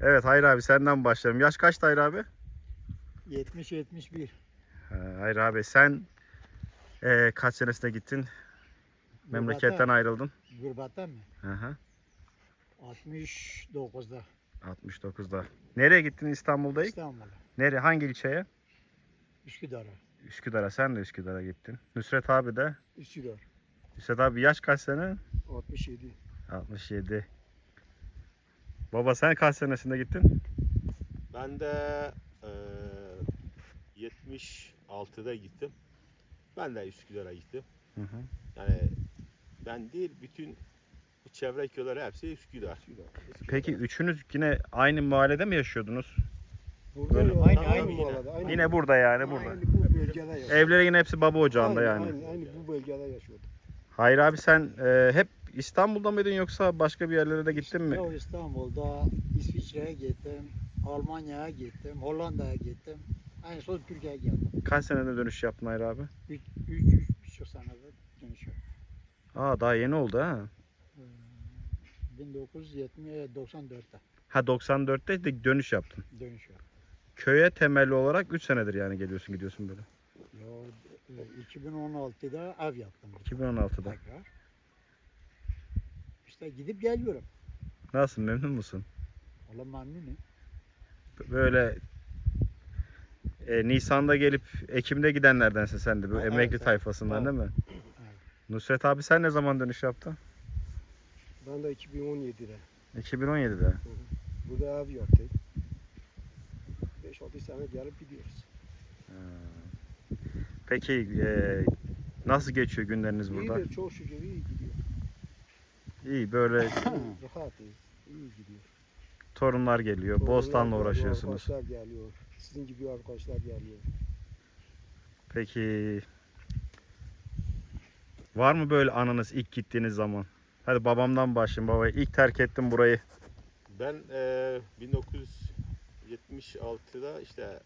Evet Hayır abi senden başlayalım. Yaş kaçtı Hayır abi? 70-71. Ha, Hayır abi sen eee, kaç senesinde gittin? Memleketten Gurbata- ayrıldın. Gurbata mı? Hı hı. 69'da 69'da. Nereye gittin İstanbul'da ilk? İstanbul'a. Nereye? Hangi ilçeye? Üsküdar'a. Üsküdar'a. Sen de Üsküdar'a gittin. Nusret abi de. Üsküdar. Nusret abi yaş kaç sene? 67. 67. Baba sen kaç senesinde gittin? Ben de eee 76'da gittim. Ben de Üsküdar'a gittim. Hı hı. Yani ben değil bütün bu çevre köyler hepsi Üsküdar. Peki üçünüz yine aynı mahallede mi yaşıyordunuz? Burada Böyle- yok. Aynı- Aynı, aynı yine. Aynı, Yine burada yani burada. Aynı bu bölgede yaşıyor. Evleri yine hepsi baba ocağında Aynı, yani. Aynı, aynı bu bölgede yaşıyordu. Hayır abi sen e, hep İstanbul'da mıydın yoksa başka bir yerlere de gittin mi? Ya İstanbul'da İsviçre'ye gittim. Almanya'ya gittim. Hollanda'ya gittim. En son Türkiye'ye geldim. Kaç senede dönüş yaptın Hayır abi? 3 üç, buçuk senede dönüşüyor. Aa daha yeni oldu ha. 1994'te Ha 94'te de dönüş yaptın. dönüşüyor. Köye temelli olarak 3 senedir yani geliyorsun gidiyorsun böyle. E, 2016'da ev yaptım. burada 2016'da. Tekrar. İşte gidip geliyorum. Nasıl memnun musun? Valla memnunum. Böyle e, Nisan'da gelip Ekim'de gidenlerdensin sen de bu Ha, emekli evet. tayfasından Evet. değil mi? Evet. Nusret abi sen ne zaman dönüş yaptın? Ben de 2017'de. 2017'de. Burada ev yaptık. 5-6 sene gelip gidiyoruz. Peki e, nasıl geçiyor günleriniz burada? İyidir çok şükür iyi gidiyor. İyi böyle Rahatız. iyi gidiyor. torunlar geliyor. Torunlar Bostanla geliyor, uğraşıyorsunuz. Arkadaşlar geliyor. Sizin gibi arkadaşlar geliyor. Peki var mı böyle anınız ilk gittiğiniz zaman? Hadi babamdan başlayayım baba. İlk terk ettim burayı. Ben eee 1976'da işte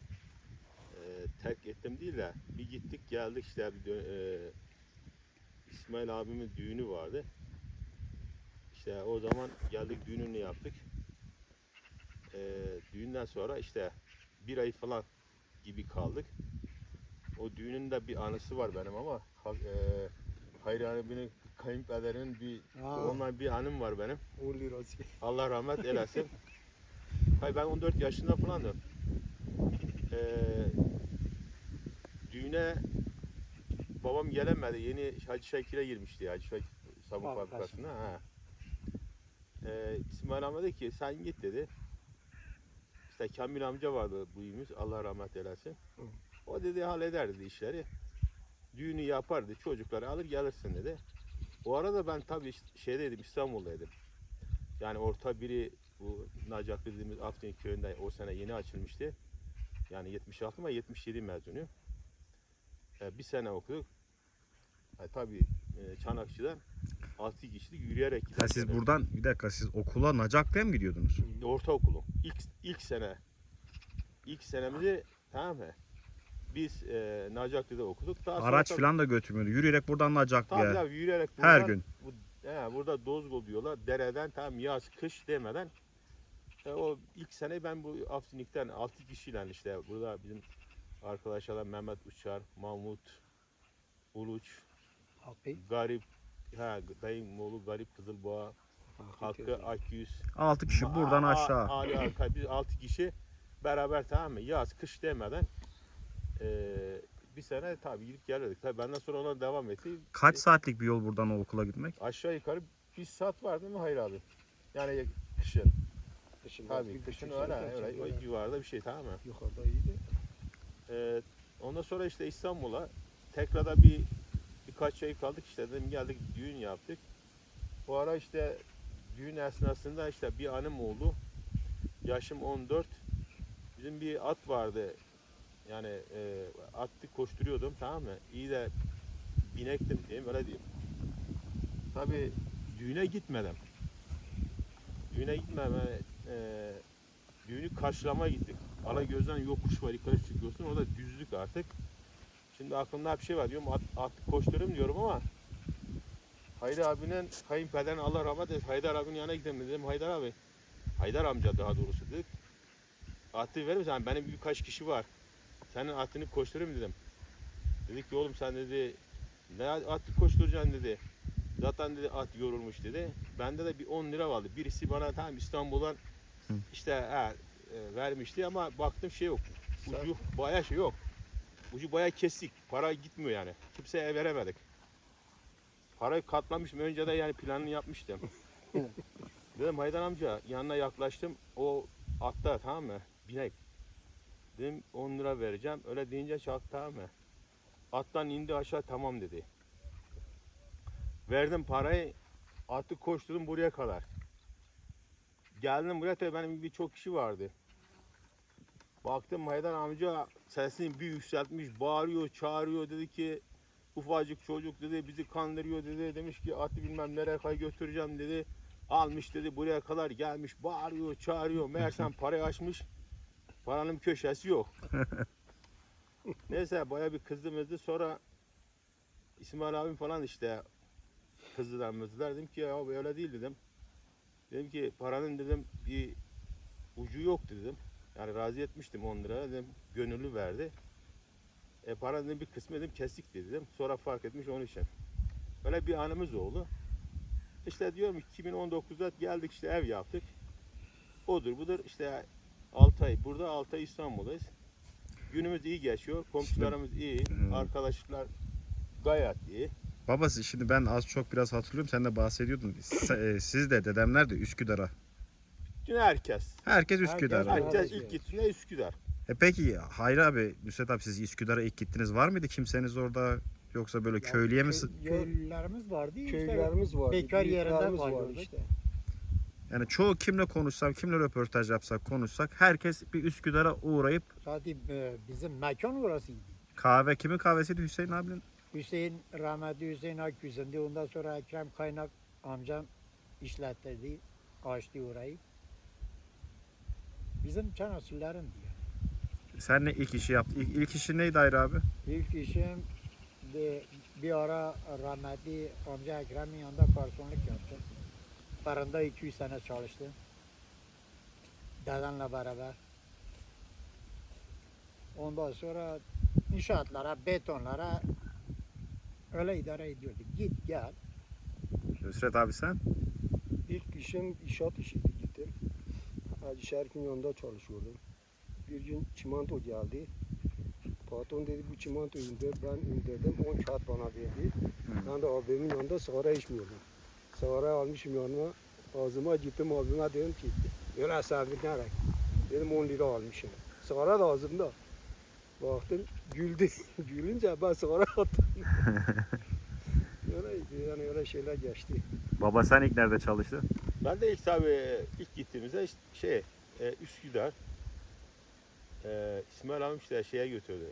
eee, terk ettim değil de bir gittik geldik işte bir dö- eee, İsmail abimin düğünü vardı. İşte o zaman geldik düğününü yaptık. Eee, düğünden sonra işte bir ay falan gibi kaldık. O düğünün de bir anısı var benim ama eee Hayri abinin kayınpederinin bir Aa. onunla bir anım var benim. 10 lirası. Allah rahmet eylesin. Hayır ben 14 yaşında falandım. Ee, düğüne babam gelemedi. Yeni Hacı Şakir'e girmişti Hacı Şakir sabun Fabrikası. fabrikasına. Ha. Ee, İsmail amca dedi ki sen git dedi. İşte Kamil amca vardı büyüğümüz. Allah rahmet eylesin. O dedi halleder dedi işleri. Düğünü yapardı. Çocukları alır gelirsin dedi. O arada ben tabii şeydeydim İstanbul'daydım. Yani orta biri bu Nacak dediğimiz Afrin köyünde o sene yeni açılmıştı. Yani 76 ama 77 mezunu. Ee, bir sene okuduk. E, tabii e, Çanakçı'dan 6 kişilik yürüyerek Ha, giderken. siz buradan bir dakika siz okula Nacaklı'ya mı gidiyordunuz? Ortaokulu. İlk, ilk sene. İlk senemizi tamam mı? Biz e, Nacaklı'da okuduk. Daha sonra Araç tabii- falan da götürmüyordu. Yürüyerek buradan Tabii Nacaklı'ya. tabii yürüyerek Her buradan- gün. Bu, he, burada dozgol diyorlar. Dereden tam yaz kış demeden e, o ilk sene ben bu Afrinlik'ten 6 kişiyle işte burada bizim arkadaşlar Mehmet Uçar, Mahmut, Uluç, Hakkı. Garip, ha, dayım oğlu Garip Kızılboğa, Hakkı Akyüz. 6 kişi buradan aşağı. Ali Arka biz 6 kişi beraber tamam mı? Yaz kış demeden e, bir sene tabii gidip geliyorduk. Tabii benden sonra ona devam etti. Kaç saatlik bir yol buradan o okula gitmek? Aşağı yukarı bir saat var değil mi Hayır abi? Yani kışın. Kışın Tabii bir kışın öyle, öyle, o civarda bir şey tamam mı? Yukarıda iyiydi. Ee, ondan sonra işte İstanbul'a tekrarda bir birkaç ay kaldık işte dedim geldik düğün yaptık. Bu ara işte düğün esnasında işte bir anım oldu. Yaşım 14. Bizim bir at vardı. Yani e, attı koşturuyordum tamam mı? İyi de binektim diyeyim öyle diyeyim. Tabii düğüne gitmedim. Düğüne gitmem. yani, e, düğünü karşılamaya gittik. Alagöz'den yokuş var yukarı çıkıyorsun. Orada düzlük artık. Şimdi aklımda bir şey var diyorum at, at koşturayım diyorum ama Haydar abinin kayınpederin Allah rahmet eylesin. Haydar abinin yanına gidelim dedim. Haydar abi Haydar amca daha doğrusu dedik. Atı verir misin? Benim birkaç kişi var. Senin atını koşturayım dedim. Dedik ki oğlum sen dedi ne atı koşturacaksın dedi. Zaten dedi at yorulmuş dedi. Bende de bir 10 lira vardı. Birisi bana tam İstanbul'dan işte ha, e, vermişti ama baktım şey yok. Ucu bayağı şey yok. Ucu bayağı kesik. Para gitmiyor yani. Kimseye veremedik. Parayı katlamışım. Önce de yani planını yapmıştım. Dedim Haydar amca yanına yaklaştım. O atta tamam mı? Binek. Dedim 10 lira vereceğim. Öyle deyince çak tamam mı? Attan indi aşağı tamam dedi. Verdim parayı. Atı koşturdum buraya kadar. Geldim buraya tabii benim birçok kişi vardı. Baktım Haydar amca sesini bir yükseltmiş, bağırıyor, çağırıyor dedi ki ufacık çocuk dedi bizi kandırıyor dedi. Demiş ki atı bilmem nereye kadar götüreceğim dedi. Almış dedi buraya kadar gelmiş bağırıyor, çağırıyor. Meğersem parayı açmış. Paranın köşesi yok. Neyse baya bir kızdı mızdı sonra İsmail abim falan işte kızdılar mızdılar. Dedim ki ya öyle değil dedim. Dedim ki paranın dedim bir ucu yok dedim. Yani razı etmiştim 10 lira dedim. Gönüllü verdi. E paranın dedim, bir kısmı dedim kesik dedim. Sonra fark etmiş onun için. Böyle bir anımız oldu. İşte diyorum 2019'da geldik işte ev yaptık. Odur budur işte 6 ay burada 6 ay İstanbul'dayız. Günümüz iyi geçiyor. Komşularımız iyi. Arkadaşlar gayet iyi. Babası şimdi ben az çok biraz hatırlıyorum. Sen de bahsediyordun. Se- e, Siz de dedemler de Üsküdar'a. Yine herkes. Herkes Üsküdar'a. Herkes- Herkes ilk gittiğinde Üsküdar. E peki Hayri abi, Nusret abi siz Üsküdar'a ilk gittiniz. Var mıydı kimseniz orada? Yoksa böyle Ya köylüye mi? Köylülerimiz vardı. işte. Köylerimiz var. Bekar yerinde büyüklerimiz var kalıyorduk. işte. Yani çoğu kimle konuşsam, kimle röportaj yapsak, konuşsak herkes bir Üsküdar'a uğrayıp Zaten bizim mekan orasıydı. kahve kimin kahvesiydi Hüseyin abinin? Hüseyin, rahmetli Hüseyin Akgüz'ündü. Ondan sonra Ekrem Kaynak amcam işlettirdi. Açtı orayı. Bizim çanasulların diyor. Sen ne ilk işi yaptın? İlk, ilk işin neydi Hayri abi? İlk işim de bir ara rahmetli amca Ekrem'in yanında garsonluk yaptım. Fırında 200 sene çalıştım. Dedenle beraber. Ondan sonra inşaatlara, betonlara öyle idare ediyorduk. Git gel. Nusret abi sen? İlk işim inşaat işiydi. Hacı Şerif'in yanında çalışıyordum. Bir gün çimento geldi. Patron dedi bu çimento indir. Ben indirdim. 10 kağıt bana verdi. Ben de abimin yanında sigara içmiyordum. Sigara almışım yanıma. Ağzıma gittim abime dedim ki öyle nereye? Dedim 10 lira almışım. Sigara da ağzımda. Baktım güldü. Gülünce ben sigara attım. yani öyle şeyler geçti. Baba sen ilk nerede çalıştın? Ben de ilk tabii ilk gittiğimizde işte şey e, Üsküdar e, İsmail abim işte şeye götürdü.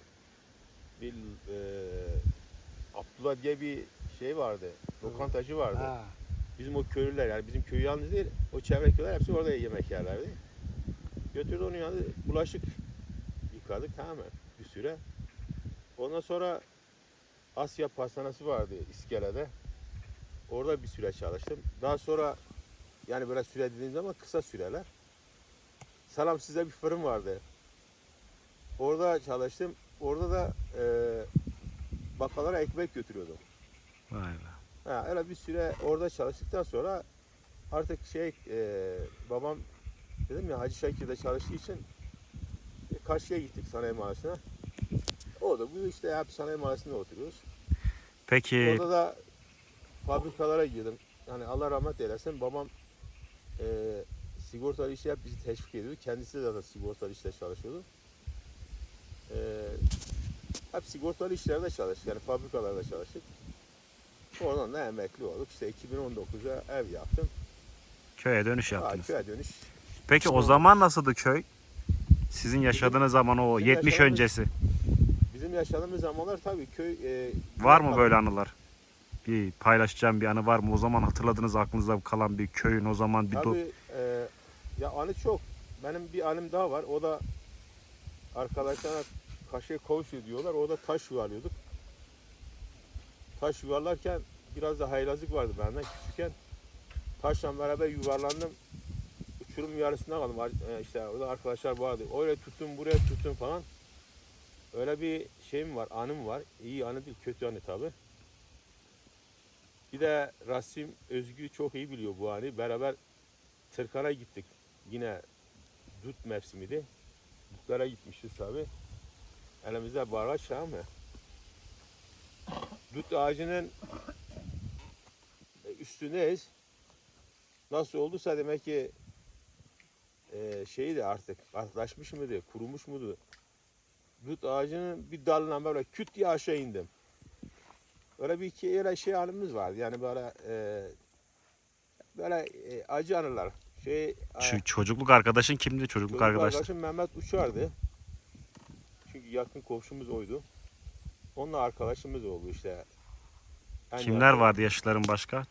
Bir e, Abdullah diye bir şey vardı. Lokantacı vardı. Ha. Bizim o köylüler yani bizim köy yalnız değil. O çevre köyler hepsi orada yemek yerlerdi. Götürdü onun yanında bulaşık yıkadık tamam mı? Bir süre. Ondan sonra Asya pastanesi vardı İskele'de. Orada bir süre çalıştım. Daha sonra yani böyle süre dediğim zaman kısa süreler. Salam size bir fırın vardı. Orada çalıştım. Orada da e, bakkallara ekmek götürüyordum. Vay be. Ha, öyle bir süre orada çalıştıktan sonra artık şey e, babam dedim ya Hacı Şakir'de çalıştığı için e, karşıya gittik sanayi mahallesine. O da bu işte hep sanayi mahallesinde oturuyoruz. Peki Orada da fabrikalara girdim. Yani Allah rahmet eylesin babam e, sigortalı işi hep bizi teşvik ediyordu. Kendisi de zaten sigortalı işte çalışıyordu. E, hep sigortalı işlerde çalıştık. Yani fabrikalarda çalıştık. Oradan da emekli olduk. İşte 2019'da ev yaptım. köye dönüş Ha, yaptınız. köye dönüş. Peki o zaman nasıldı köy? Sizin yaşadığınız zaman o bizim 70 yaşadığımız- öncesi. Bizim yaşadığımız zamanlar tabii köy... E, Var mı böyle anılar? Bir paylaşacağım bir anı var mı? O zaman hatırladığınız aklınızda kalan bir köyün o zaman bir Tabii e, ya anı çok. Benim bir anım daha var. O da arkadaşlarına kaşığı kavuşuyor diyorlar. O da taş yuvarlıyorduk. Taş yuvarlarken biraz da haylazlık vardı benden küçükken. Taşla beraber yuvarlandım. uçurum yarısında kaldım. E, işte o da arkadaşlar vardı. Öyle tuttum buraya tuttum falan. Öyle bir şeyim var, anım var. İyi anı değil, kötü anı tabi. Bir de Rasim Özgü çok iyi biliyor bu anı. Beraber Tırkan'a gittik. Yine dut mevsimiydi. Dutlara gitmişiz tabi. Elimizde baraj mı? Dut ağacının üstündeyiz. Nasıl olduysa demek ki e, şeydi artık kartlaşmış mıydı, kurumuş muydu? Dut ağacının bir dalına böyle küt diye aşağı indim. Öyle bir iki yere şey anımız vardı. Yani böyle e, böyle e, acı anılar. Şey, Şu çocukluk arkadaşın kimdi çocukluk Çocuk arkadaş? arkadaşım Mehmet Uçar'dı. Çünkü yakın komşumuz oydu. Onunla arkadaşımız oldu işte. En Kimler yakın- vardı yaşlıların başka?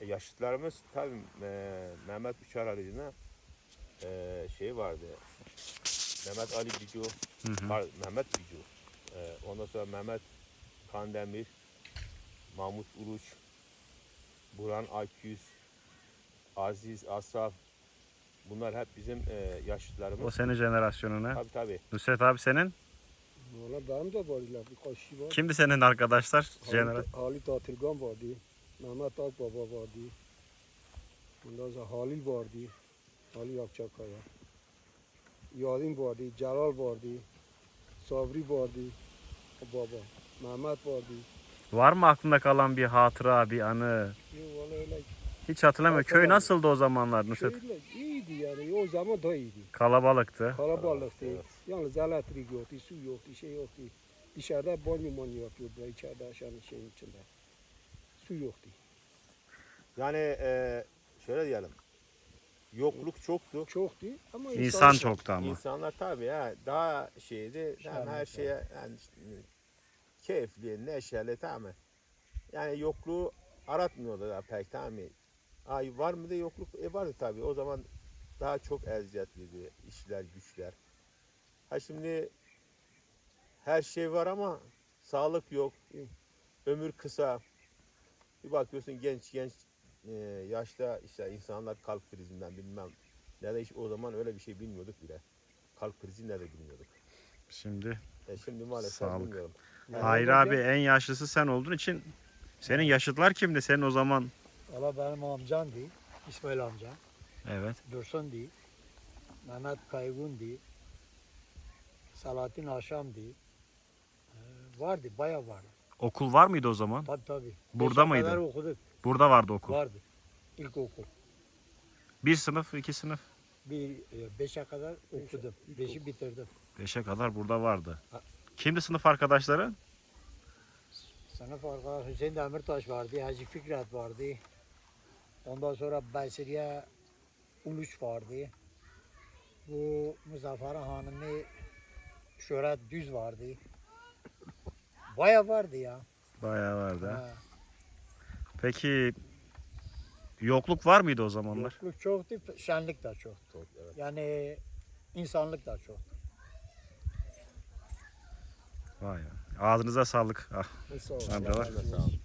E, Yaşlılarımız tabii e, Mehmet Uçar haricinde e, şey vardı. Mehmet Ali Bicu, Hı hı. Mehmet Bicu. E, ondan sonra Mehmet Kandemir, Mahmut Uruç, Burhan Akyüz, Aziz Asaf. Bunlar hep bizim e, yaşlılarımız. O senin jenerasyonuna. Tabii tabii. Nusret abi senin? Valla benim de var ileride birkaç kişi var. Kimdi senin arkadaşlar? Jeneral. Halit, Atılgan vardı. Mehmet Akbaba vardı. Ondan sonra Halil vardı. Halil Akçakaya. Yadim vardı. Celal vardı. Sabri vardı. Baba. Mehmet vardı. Var mı aklında kalan bir hatıra, bir anı? Yo, valla öyle Hiç hatırlamıyorum. Köy Hatırlamıyorum. nasıldı o zamanlar Nusret? şeyle iyiydi yani. O zaman da iyiydi. Kalabalıktı. Kalabalıktı. Evet. Yalnız elektrik yoktu, su yoktu, şey yoktu. Dışarıda banyo manyo yapıyordular içeride aşağının şeyin içinde. Su yoktu. Yani e, şöyle diyelim. Yokluk çoktu. Çoktu ama İnsan çok. çoktu ama. İnsanlar tabii ya daha şeydi. Yani her şeye yani keyifli, neşeli tamam mı? Yani yokluğu aratmıyordu da pek tamam mı? Ay var mıydı yokluk? E vardı tabii. O zaman daha çok eziyetliydi işler, güçler. Ha şimdi her şey var ama sağlık yok. Ömür kısa. Bir bakıyorsun genç genç e, yaşta işte insanlar kalp krizinden bilmem ne de hiç o zaman öyle bir şey bilmiyorduk bile. Kalp krizi ne de bilmiyorduk. Şimdi E şimdi maalesef Sağlık. bilmiyorum. Yani Hayır abi en yaşlısı sen olduğun için senin yaşıtlar kimdi senin o zaman? Valla benim amcam değil. İsmail amca. Evet. Dursun değil. Mehmet Kaygun değil. Salahattin Aşam değil. Ee, vardı, bayağı vardı. Okul var mıydı o zaman? Tabii tabii. Burada Beşe mıydı? okuduk. Burada vardı okul. Vardı. İlkokul. Bir sınıf, iki sınıf. Bir, e, beşe kadar okudum. Beşi bitirdim. Beşe kadar burada vardı. Kimdi sınıf arkadaşları? Sınıf arkadaş Hüseyin Demirtaş vardı. Hacı Fikret vardı. Ondan sonra Basriye Uluç vardı. Bu Muzaffer Hanım'ı Şöhret Düz vardı. Baya vardı ya. Bayağı vardı. ha. Ha. Peki yokluk var mıydı o zamanlar? Yokluk çoktu, şenlik de çok. Çok, evet. Yani insanlık da çok. Vay ya. Ağzınıza sağlık. Ah, Sağ ol. amcalar. Sağ olun.